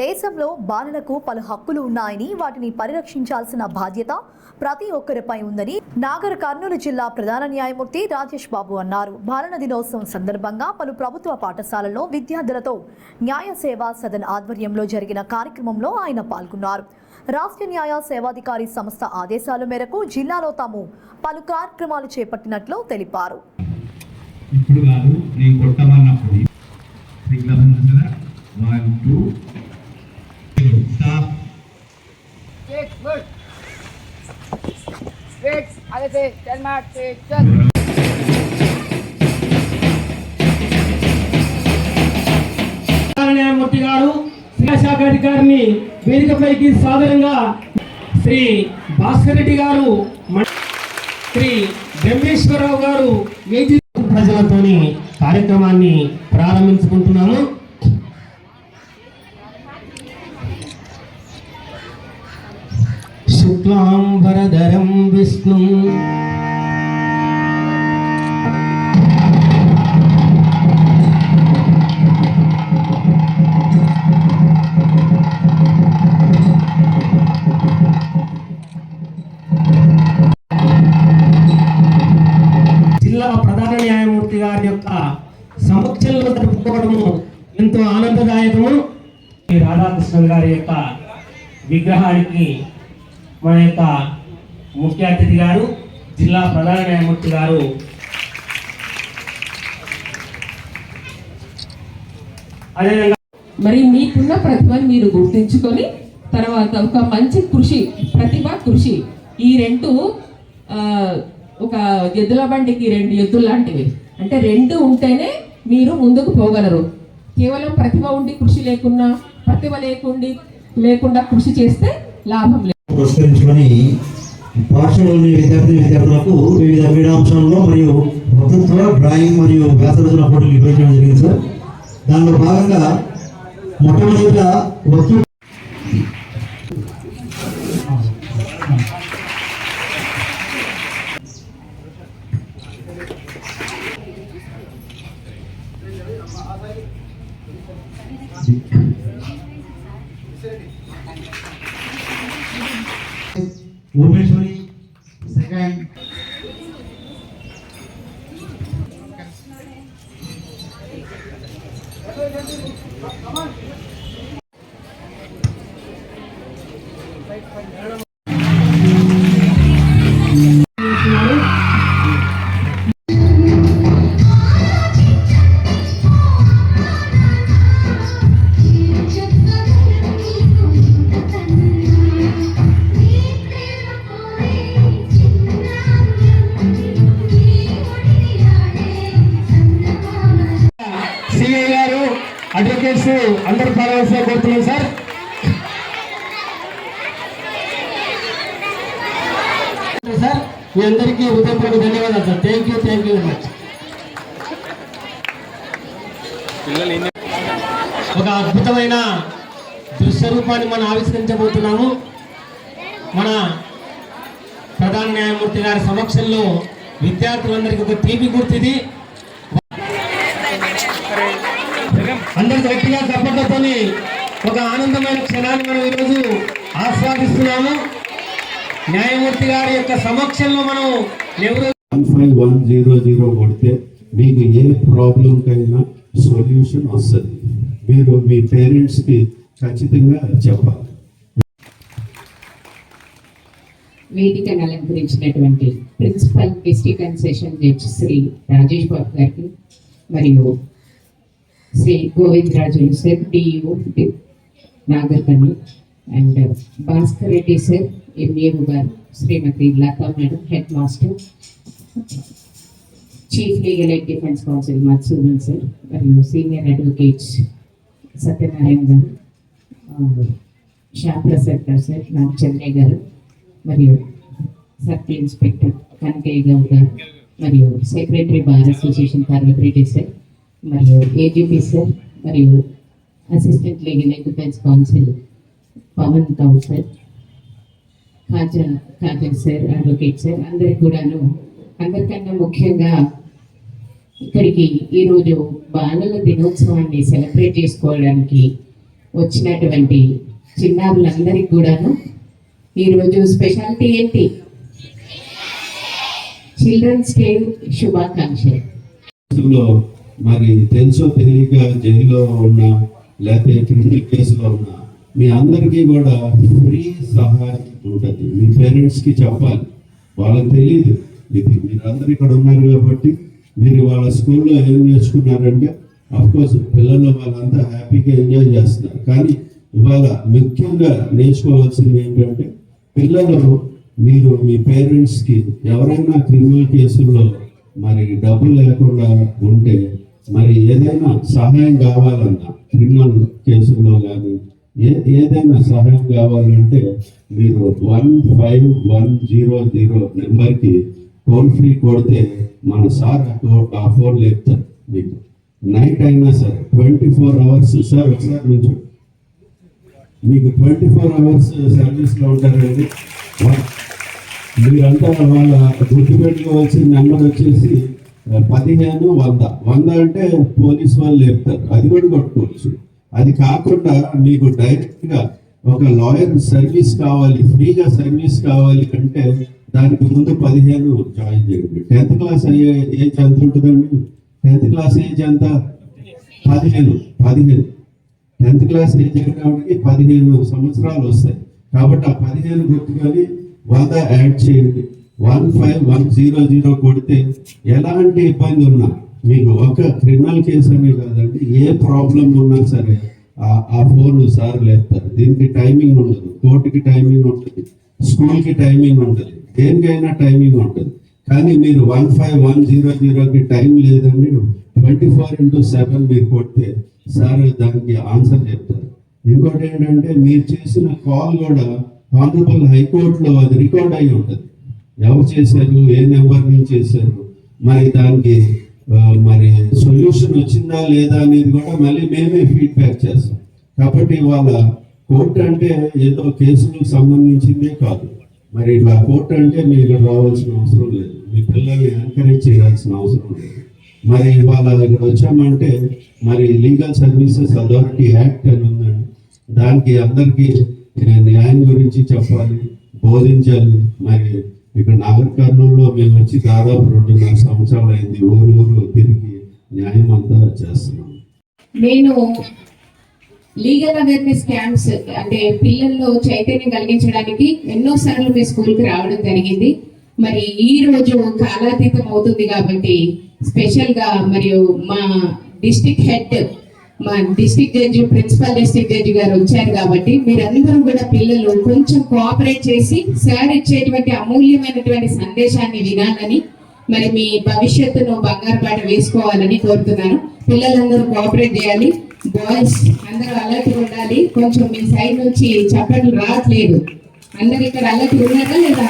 దేశంలో బాలలకు పలు హక్కులు ఉన్నాయని వాటిని పరిరక్షించాల్సిన బాధ్యత ప్రతి ఒక్కరిపై ఉందని నాగర్ కర్నూలు జిల్లా ప్రధాన న్యాయమూర్తి రాజేష్ బాబు అన్నారు. బాలల దినోత్సవం సందర్భంగా పలు ప్రభుత్వ పాఠశాలల్లో విద్యార్థులతో న్యాయ సేవా సదన్ ఆధ్వర్యంలో జరిగిన కార్యక్రమంలో ఆయన పాల్గొన్నారు. రాష్ట్ర న్యాయ సేవాధికారి సంస్థ ఆదేశాల మేరకు జిల్లాలో తాము పలు కార్యక్రమాలు చేపట్టినట్లు తెలిపారు. ఇప్పుడు కాదు నేను కొట్టమన్నప్పుడు సిగ్నల్ ఉంది కదా one two stop Six, good. Six, Alice, ten mark, six, seven. న్యాయమూర్తి గారు న్యాయశాఖ గారిని వేదికపైకి సాధారణంగా శ్రీ భాస్కర్ రెడ్డి గారు శ్రీ బ్రహ్మేశ్వరరావు గారు వేది ప్రజలతోని కార్యక్రమాన్ని ప్రారంభించుకుంటున్నాము శుక్లాంబరధరం విష్ణు. జిల్లా ప్రధాన న్యాయమూర్తి గారి యొక్క సమక్షంలో జరుపుకోవడము ఎంతో ఆనందదాయకము. ఈ రాధాకృష్ణన్ గారి యొక్క విగ్రహానికి మన యొక్క ముఖ్య అతిథి గారు జిల్లా ప్రధాన న్యాయమూర్తి గారు. అదేవిధంగా మరి మీకున్న ప్రతిభను మీరు గుర్తించుకొని తర్వాత ఒక మంచి కృషి ప్రతిభ కృషి ఈ రెండు ఒక ఎద్దుల బండికి రెండు ఎద్దులు లాంటివి. అంటే రెండు ఉంటేనే మీరు ముందుకు పోగలరు. కేవలం ప్రతిభ ఉండి కృషి లేకున్నా ప్రతిభ లేకుండి లేకుండా కృషి చేస్తే లాభం లేదు. పురస్కరించుకొని పాఠశాలలోని విద్యార్థి విద్యార్థులకు వివిధ క్రీడాంశాలలో మరియు వక్తృత్వ డ్రాయింగ్ మరియు వ్యాసరచన పోటీలు నిర్వహించడం జరిగింది సార్. దానిలో భాగంగా మొట్టమొదటిగా 我没说你 అడ్వకేట్స్ అందరూ పాల్గొనవలసిన కోరుతున్నాం సార్. సార్ మీ అందరికీ ఉదయపూర్వక ధన్యవాదాలు sir. Thank you thank you very much ఒక అద్భుతమైన దృశ్య రూపాన్ని మనం ఆవిష్కరించబోతున్నాము. మన ప్రధాన న్యాయమూర్తి గారి సమక్షంలో విద్యార్థులందరికీ ఒక తీపి గుర్తిది. అందరు గట్టిగా చప్పట్లతోని ఒక ఆనందమైన క్షణాన్ని మనం ఈరోజు ఆస్వాదిస్తున్నాము. న్యాయమూర్తి గారి యొక్క సమక్షంలో మనం ఎవరు one five one zero zero కొడితే మీకు ఏ ప్రాబ్లంకైనా సొల్యూషన్ వస్తుంది. మీరు మీ పేరెంట్స్కి ఖచ్చితంగా చెప్పాలి. వేదికను అలంకరించినటువంటి principal district and session judge Shri Rajesh Babu గారికి మరియు Shri Govind Raju sir DEO నాగర్కర్ని and Bhaskar Reddy sir MAO గారు Shrimati Lata madam head master chief legal aid defence counsel Madhusudan sir మరియు సీనియర్ అడ్వకేట్స్ సత్యనారాయణ గారు ఆ, శ్యామప్రసాద్ గారు సార్ రామచంద్రయ్య గారు మరియు సర్కిల్ ఇన్స్పెక్టర్ కనకయ్య గౌడ్ గారు మరియు secretary bar association Parvathireddy sir మరియు ఏజీపీ సార్ మరియు assistant legal aid counsel Pavan Kaul sir Khaja Khaja sir advocate sir అందరికి కూడాను అందరికన్నా ముఖ్యంగా ఇక్కడికి ఈరోజు బాలల దినోత్సవాన్ని సెలబ్రేట్ చేసుకోవడానికి వచ్చినటువంటి చిన్నారులందరికీ కూడాను ఈరోజు స్పెషాలిటీ ఏంటి? చిల్డ్రన్స్ డే శుభాకాంక్షలు. మరి తెలుసో తెలియక జైల్లో ఉన్న లేకపోతే క్రిమినల్ కేసులో ఉన్న మీ అందరికీ కూడా ఫ్రీ సహాయం ఉంటుంది. మీ పేరెంట్స్కి చెప్పాలి. వాళ్ళకి తెలియదు ఇది మీరందరూ ఇక్కడ ఉన్నారు కాబట్టి మీరు వాళ్ళ స్కూల్లో ఏం నేర్చుకున్నారంటే అఫ్కోర్స్ పిల్లలు వాళ్ళంతా హ్యాపీగా ఎంజాయ్ చేస్తున్నారు. కానీ ఇవాళ ముఖ్యంగా నేర్చుకోవాల్సింది ఏంటంటే పిల్లలు మీరు మీ పేరెంట్స్కి ఎవరైనా క్రిమినల్ కేసుల్లో మరి డబ్బులు లేకుండా ఉంటే మరి ఏదైనా సహాయం కావాలన్నా క్రిమినల్ కేసుల్లో కానీ ఏ ఏదైనా సహాయం కావాలంటే మీరు one five one zero zero నెంబర్కి టోల్ ఫ్రీ కొడితే మన సార్ ఆ ఆ ఫోన్ లేపుతారు మీకు. నైట్ అయినా సరే ట్వంటీ ఫోర్ అవర్స్ సార్ ఒకసారి నుంచి. మీకు ట్వంటీ ఫోర్ అవర్స్ సర్వీస్లో ఉంటారండి మీరంతా వాళ్ళ గుర్తుపెట్టుకోవాల్సిన నెంబర్ వచ్చేసి పదిహేను వంద. వంద అంటే పోలీస్ వాళ్ళు చెప్తారు. అది కూడా కొట్టుకోవచ్చు అది కాకుండా మీకు డైరెక్ట్గా ఒక లాయర్ సర్వీస్ కావాలి ఫ్రీగా సర్వీస్ కావాలి అంటే దానికి ముందు పదిహేను జాయిన్ చేయండి. టెన్త్ క్లాస్ అయ్యే ఏజ్ ఎంత ఉంటుందండి? టెన్త్ క్లాస్ ఏజ్ ఎంత? పదిహేను. పదిహేను. టెన్త్ క్లాస్ ఏజ్ కాబట్టి పదిహేను సంవత్సరాలు వస్తాయి. కాబట్టి ఆ పదిహేను గుర్తుకొని వంద యాడ్ చేయండి. One five one zero zero కొడితే ఎలాంటి ఇబ్బంది ఉన్నా మీకు ఒక క్రిమినల్ కేసు అనే కాదండి ఏ ప్రాబ్లం ఉన్నా సరే ఆ- ఫోన్ సార్ లేపుతారు. దీనికి టైమింగ్ ఉండదు. కోర్టుకి టైమింగ్ ఉంటుంది. స్కూల్కి టైమింగ్ ఉంటుంది దేనికైనా టైమింగ్ ఉంటుంది. కానీ మీరు వన్ ఫైవ్ వన్ జీరో జీరోకి టైం లేదండి ట్వంటీ ఫోర్ ఇంటూ సెవెన్ మీరు కొడితే సార్ దానికి ఆన్సర్ చెప్తారు. ఇంకోటి ఏంటంటే మీరు చేసిన కాల్ కూడా ఆంధ్రప్రదేశ్ హైకోర్టులో అది రికార్డ్ అయి ఉంటుంది. ఎవరు చేశారు ఏ నెంబర్ నుంచి చేశారు మరి దానికి మరి సొల్యూషన్ వచ్చిందా లేదా అనేది కూడా మళ్ళీ మేమే ఫీడ్బ్యాక్ చేస్తాం. కాబట్టి వాళ్ళ కోర్టు అంటే ఏదో కేసులకు సంబంధించిందే కాదు. మరి ఇట్లా కోర్టు అంటే మీరు రావాల్సిన అవసరం లేదు. మీ పిల్లల్ని ఎంకరేజ్ చేయాల్సిన అవసరం లేదు. మరి ఇవాళ ఇక్కడ వచ్చామంటే మరి లీగల్ సర్వీసెస్ అథారిటీ యాక్ట్ అని ఉందండి. దానికి అందరికీ న్యాయం గురించి చెప్పాలి బోధించాలి. మరి ఇక్కడ నాగర్ కర్నూలులో మేము వచ్చి దాదాపు రెండున్నర సంవత్సరాలు అయింది. ఊరు ఊరు తిరిగి న్యాయం అంతా చేస్తున్నాం. నేను లీగల్ అవేర్నెస్ క్యాంప్స్ అంటే పిల్లల్లో చైతన్యం కలిగించడానికి ఎన్నో సార్లు మీ స్కూల్కి రావడం జరిగింది. మరి ఈ రోజు కాలాతీతం అవుతుంది కాబట్టి స్పెషల్గా మరియు మా డిస్టిక్ హెడ్ మా district judge principal district judge గారు వచ్చారు కాబట్టి మీరందరూ కూడా పిల్లలు కొంచెం కోఆపరేట్ చేసి సార్ ఇచ్చేటువంటి అమూల్యమైనటువంటి సందేశాన్ని వినాలని మరి మీ భవిష్యత్తును బంగారు పాట వేసుకోవాలని కోరుతున్నాను. పిల్లలందరూ కోఆపరేట్ చేయాలి. బాయ్స్ అందరూ అలర్ట్ ఉండాలి. కొంచెం మీ సైడ్ నుంచి చప్పట్లు రావట్లేదు. అందరు ఇక్కడ అలర్ట్ ఉన్నారా లేదా?